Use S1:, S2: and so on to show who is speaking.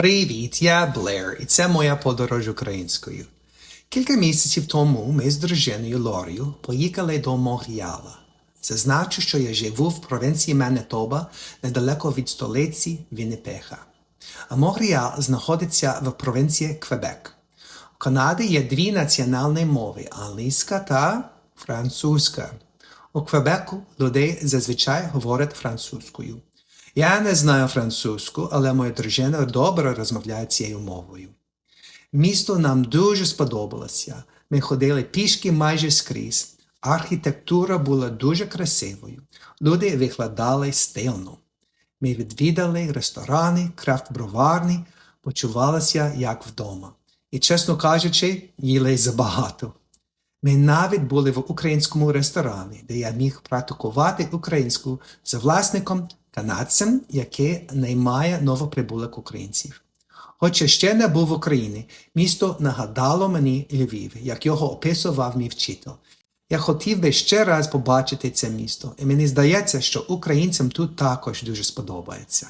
S1: Привіт, я Блер, і це моя подорож українською. Кілька місяців тому ми з дружиною Лорію поїхали до Монреала. Це значить, що я живу в провінції Манитоба недалеко від столиці Віннипеха. А Монреал знаходиться в провінції Квебек. У Канаді є дві національні мови англійська та французька. У Квебеку людей зазвичай говорять французькою. Я не знаю французьку, але моя дружина добре розмовляє цією мовою. Місто нам дуже сподобалося. Ми ходили пішки майже скрізь. Архітектура була дуже красивою. Люди викладали стильно. Ми відвідали ресторани, крафт-броварні, почувалися як вдома. І, чесно кажучи, їли забагато. Ми навіть були в українському ресторані, де я міг практикувати українську з власником канадцем, який наймає новоприбулих українців. Хоча ще не був в Україні, місто нагадало мені Львів, як його описував мій вчитель. Я хотів би ще раз побачити це місто, і мені здається, що українцям тут також дуже сподобається.